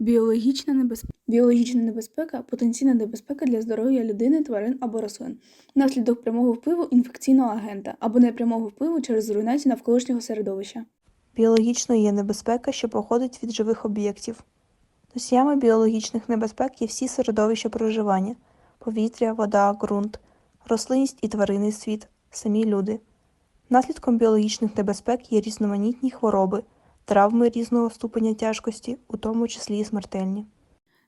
Біологічна небезпека. Біологічна небезпека потенційна небезпека для здоров'я людини, тварин або рослин внаслідок прямого впливу інфекційного агента або непрямого впливу через руйнацію навколишнього середовища. Біологічно є небезпека, що походить від живих об'єктів. Носіями біологічних небезпек є всі середовища проживання повітря, вода, ґрунт, рослинність і тваринний світ, самі люди. Наслідком біологічних небезпек є різноманітні хвороби, травми різного ступеня тяжкості, у тому числі і смертельні.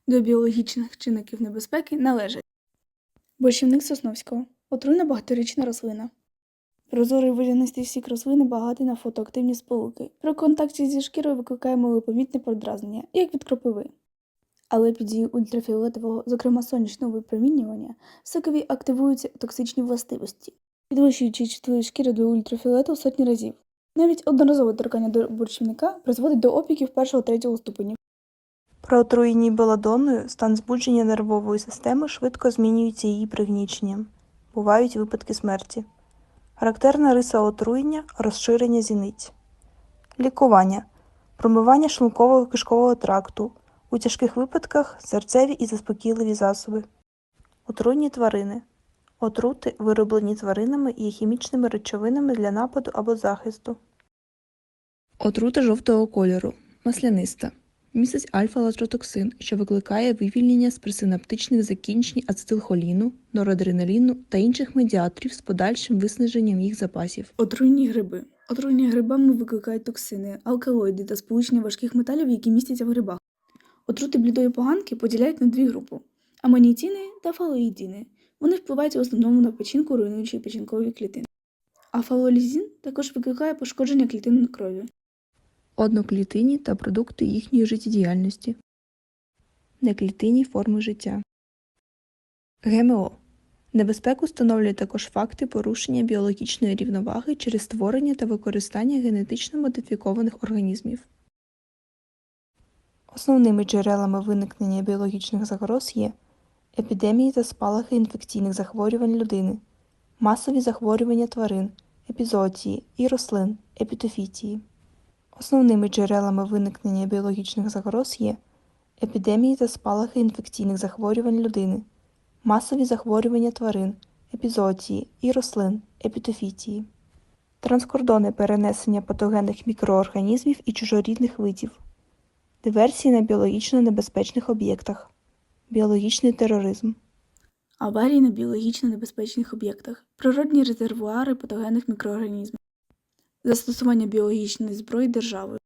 До біологічних чинників небезпеки належать борщівник Сосновського отруйна багаторічна рослина. Прозорий водянистий сік рослини багатий на фотоактивні сполуки. При контакті зі шкірою викликає малопомітне подразнення, як від кропиви. Але під дією ультрафіолетового, зокрема сонячного випромінювання, сокові активуються токсичні властивості, підвищуючи чутливість шкіри до ультрафіолету в сотні разів. Навіть одноразове торкання до борщівника призводить до опіків першого-третього ступенів. При отруєнні беладонною стан збудження нервової системи швидко змінюється її пригніченням. Бувають випадки смерті. Характерна риса отруєння розширення зіниць. Лікування промивання шлункового кишкового тракту. У тяжких випадках серцеві і заспокійливі засоби. Отруйні тварини. Отрути, вироблені тваринами, є хімічними речовинами для нападу або захисту. Отрута жовтого кольору, масляниста. Містить альфа-латротоксин, що викликає вивільнення з присинаптичних закінчень ацетилхоліну, норадреналіну та інших медіаторів з подальшим виснаженням їх запасів. Отруйні гриби. Отруйні грибами викликають токсини, алкалоїди та сполучення важких металів, які містяться в грибах. Отрути блідої поганки поділяють на дві групи аманіціни та фалоїдіни. Вони впливають в основному на печінку, руйнуючи печінкові клітини. А фалолізін також викликає пошкодження клітин крові. Одноклітинні та продукти їхньої життєдіяльності. Неклітинні форми життя. ГМО. Небезпеку становлюють також факти порушення біологічної рівноваги через створення та використання генетично модифікованих організмів. Основними джерелами виникнення біологічних загроз є епідемії та спалахи інфекційних захворювань людини, масові захворювання тварин, епізоотії і рослин, епітофітії. Основними джерелами виникнення біологічних загроз є епідемії та спалахи інфекційних захворювань людини, масові захворювання тварин, епізоотії і рослин, епітофітії. Транскордони перенесення патогенних мікроорганізмів і чужорідних видів. Диверсії на біологічно небезпечних об'єктах, біологічний тероризм, Аварії на біологічно небезпечних об'єктах, природні резервуари патогенних мікроорганізмів, застосування біологічної зброї державою,